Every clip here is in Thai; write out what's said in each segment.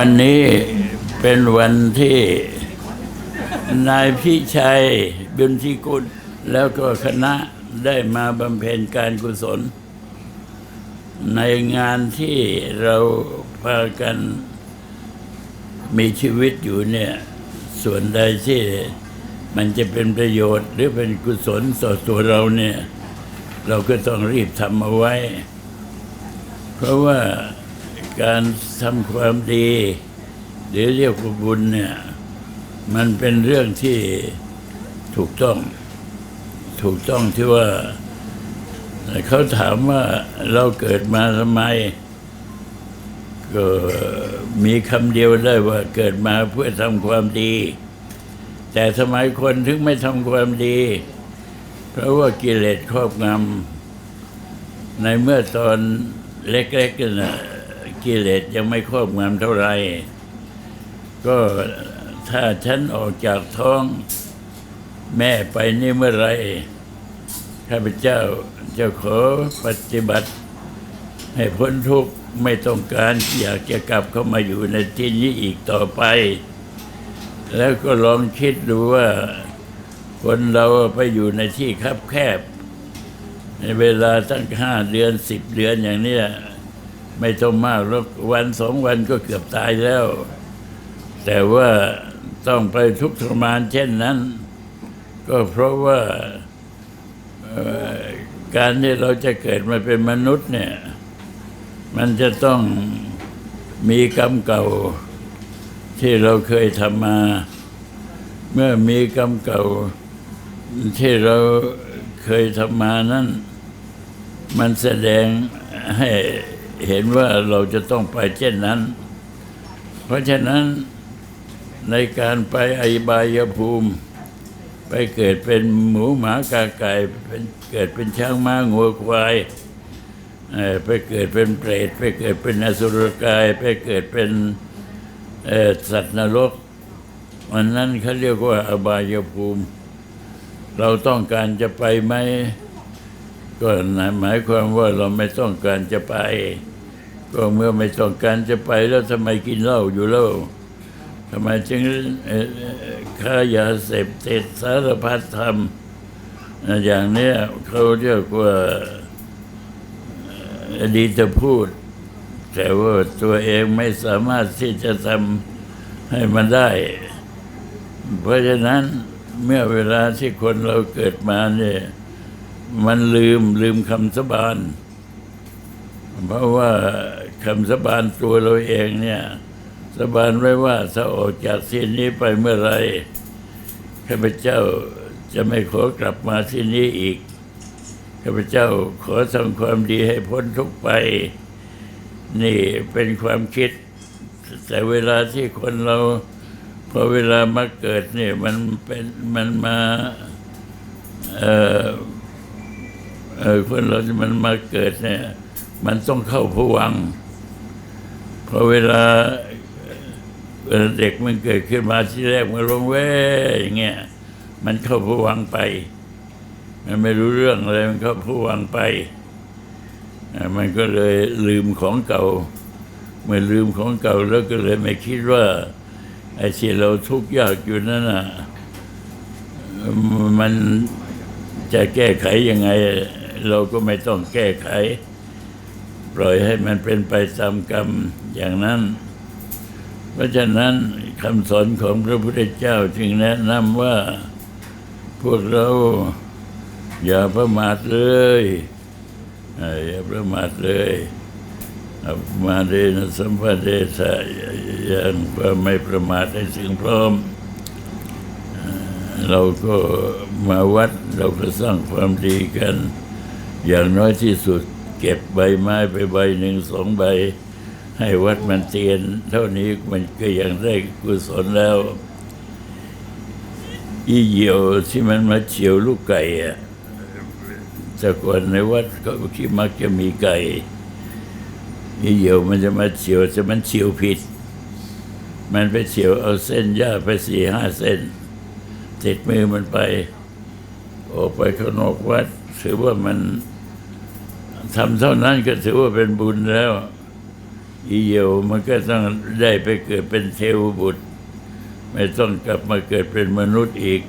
วันนี้เป็นวันที่นายพิชัยบุญทิกุลแล้วก็คณะได้มาบำเพ็ญการกุศล ในงานที่เราพากันมีชีวิตอยู่เนี่ย ส่วนใดที่มันจะเป็นประโยชน์ หรือเป็นกุศลต่อตัวเราเนี่ย เราก็ต้องรีบทำเอาไว้ เพราะว่า การทำความดี หรือเรียกว่าบุญเนี่ย มันเป็นเรื่องที่ถูกต้อง ถูกต้องที่ว่า เขาถามว่าเราเกิดมาทำไม ก็มีคำเดียวได้ว่าเกิดมาเพื่อทำความดี แต่สมัยคนถึงไม่ทำความดี เพราะว่ากิเลสครอบงำในเมื่อตอนเล็กๆกันนะ กิเลสยังไม่ครอบงำเท่าไหร่ก็ถ้าฉันออกจากท้องแม่ไปนี่เมื่อไรข้าพเจ้าจะขอปฏิบัติ ให้พ้นทุกข์ไม่ต้องการอยากจะกลับเข้ามาอยู่ในที่นี้อีกต่อไป แล้วก็ลองคิดดูว่า คนเราไปอยู่ในที่คับแคบ ในเวลาตั้งห้าเดือนสิบเดือนอย่างนี้ ไม่ต้องมากหรอกวันสองวันก็เกือบตายแล้ว แต่ว่าต้องไปทุกข์ทรมานเช่นนั้น ก็เพราะว่าการที่เราจะเกิดมาเป็นมนุษย์เนี่ย มันจะต้องมีกรรมเก่าที่เราเคยทำมา เมื่อมีกรรมเก่าที่เราเคยทำมานั้น มันแสดงให้ เห็นว่าเราจะต้องไปเช่นนั้น เพราะฉะนั้นในการไปไอบายภูมิ ไปเกิดเป็นหมูหมากาไก่เป็นเกิดเป็นช้างม้างัวควายไปเกิดเป็นเปรตไปเกิดเป็นอสุรกาย ไปเกิดเป็นสัตว์นรกวันนั้นเขาเรียกว่าอบายภูมิ เราต้องการจะไปไหม ก็หมายความว่าเราไม่ต้องการจะไป ก็เมื่อไม่ต้องการจะไปแล้วทำไมกินเหล้าอยู่แล้วทำไมจึงค้ายาเสพติดสารพัดทำอย่างนี้เขาเรียกว่าดีจะพูด แต่ว่าตัวเองไม่สามารถที่จะทำให้มันได้ เพราะฉะนั้นเมื่อเวลาที่คนเราเกิดมาเนี่ย มันลืมลืมคำสบาน เพราะว่าคำสบานตัวเราเองเนี่ยสบานไว้ว่าถ้าออกจากที่นี้ไปเมื่อไรข้าพเจ้าจะไม่ขอกลับมาที่นี้อีกข้าพเจ้าขอทำความดีให้พ้นทุกไป นี่เป็นความคิด แต่เวลาที่คนเราพอเวลามาเกิดเนี่ยมันเป็นมันมาเอ่อ เอ่อคนเราที่มันมาเกิดเนี่ย มันต้องเข้าผวังค์พอเวลาเวลาเด็กมันเกิดขึ้นมาที่แรกมันร้องเว้ยอย่างเงี้ยมันเข้าผวังไป มันไม่รู้เรื่องอะไรมันเข้าผวังไปอ่ามันก็เลยลืมของเก่าเมื่อลืมของเก่าแล้วก็เลยไม่คิดว่าไอ้ที่เราทุกข์ยากอยู่นั่นน่ะมันจะแก้ไขยังไง เราก็ไม่ต้องแก้ไข ปล่อยให้มันเป็นไปตามกรรมอย่างนั้น เพราะฉะนั้นคำสอนของพระพุทธเจ้าจึงแนะนำว่าพวกเราอย่าประมาทเลยอย่าประมาทเลยมาเดนะสัมปเดสะยังความไม่ประมาทให้ถึงพร้อม เราก็มาวัดเราก็สร้างความดีกัน อย่างน้อยที่สุดเก็บใบไม้ไปใบหนึ่งสองใบ ให้วัดมันเตียน เท่านี้มันก็ยังได้กุศลแล้ว อีเหยี่ยวที่มันมาเฉียวลูกไก่อะแต่ก่อนในวัดก็คิดมักจะมีไก่อีเหยี่ยวมันจะมาเฉียวแต่มันเฉียวผิด มันไปเฉียวเอาเส้นหญ้าไปสี่ห้าเส้นติดมือมันไป ออกไปข้างนอกวัดถือว่ามัน ทำเท่านั้นก็ถือว่าเป็นบุญแล้ว อีเยวมันก็ต้องได้ไปเกิดเป็นเทวบุตร ไม่ต้องกลับมาเกิดเป็นมนุษย์อีก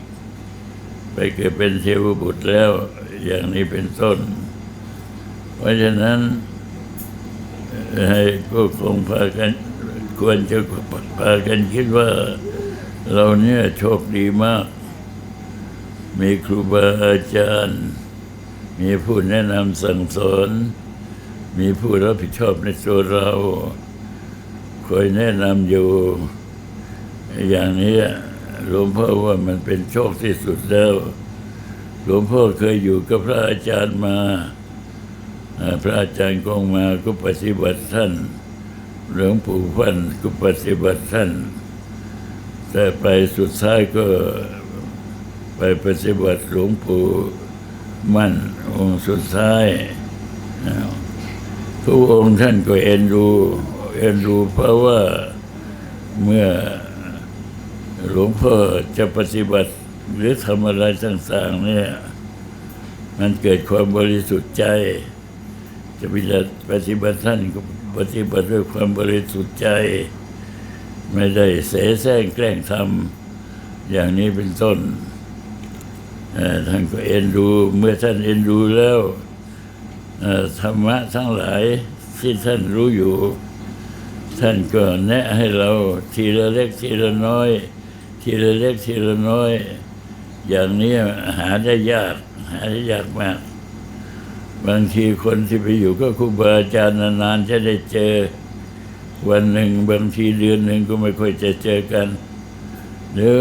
ไปเกิดเป็นเทวบุตรแล้ว อย่างนี้เป็นต้น เพราะฉะนั้นให้ก็คงพากันควรจะพากันคิดว่า เราเนี่ยโชคดีมาก มีครูบาอาจารย์ มีผู้แนะนำสั่งสอน มีผู้รับผิดชอบในตัวเราคอยแนะนำอยู่ อย่างนี้หลวงพ่อว่ามันเป็นโชคที่สุดแล้ว หลวงพ่อเคยอยู่กับพระอาจารย์มาพระอาจารย์กองมาก็ปฏิบัติท่านหลวงปู่พันก็ปฏิบัติท่าน แต่ไปสุดท้ายก็ไปปฏิบัติหลวงปู่ มั่นองค์สุดท้าย ทุกองค์ท่านก็เอ็นดูเอ็นดูเพราะว่าเมื่อหลวงพ่อจะปฏิบัติหรือทำอะไรต่างๆเนี่ยมันเกิดความบริสุทธิ์ใจ จะปฏิบัติปฏิบัติท่านก็ปฏิบัติด้วยความบริสุทธิ์ใจ ไม่ได้เสแสร้งแกล้งทำอย่างนี้เป็นต้น ท่านก็เอ็นดูเมื่อท่านเอ็นดูแล้วธรรมะทั้งหลายที่ท่านรู้อยู่ ท่านก็แนะให้เราทีละเล็กทีละน้อย ทีละเล็กทีละน้อย อย่างนี้หาได้ยากหาได้ยากมาก บางทีคนที่ไปอยู่ก็ครูบาอาจารย์นานๆจะได้เจอ วันหนึ่งบางทีเดือนหนึ่งก็ไม่ค่อยจะเจอกัน หรือ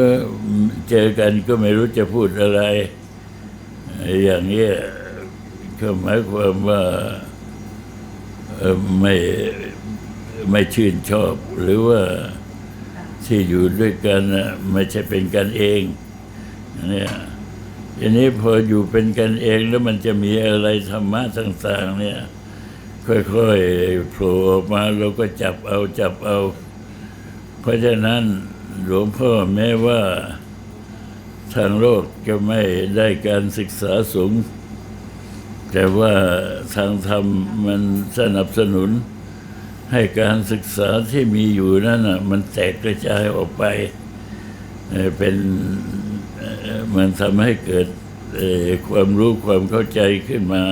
เจอกันก็ไม่รู้จะพูดอะไร อย่างนี้ยก็หมายความว่าเอ่อไม่ไม่ชื่นชอบ หรือว่าที่อยู่ด้วยกันน่ะไม่ใช่เป็นกันเองเนี่ยทีนี้พออยู่เป็นกันเองแล้วมันจะมีอะไรธรรมะต่าง ๆ เนี่ย ค่อยๆโผล่ออกมาเราก็จับเอาจับเอา เพราะฉะนั้น หลวงพ่อแม้ว่าทางโลกจะไม่ได้การศึกษาสูง แต่ว่าทางธรรมมันสนับสนุน ให้การศึกษาที่มีอยู่นั่นน่ะมันแตกกระจายออกไปเป็นมันทำให้เกิดความรู้ความเข้าใจขึ้นมา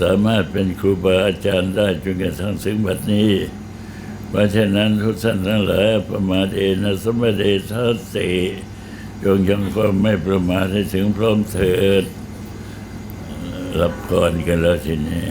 สามารถเป็นครูบาอาจารย์ได้จนกระทั่งถึงบัดนี้ เพราะฉะนั้นทุกท่านทั้งหลายประมาทเอนะสมเดทัสสิจงยังความไม่ประมาทให้ถึงพร้อมเถิดรับก้อนกันแล้วทีนี้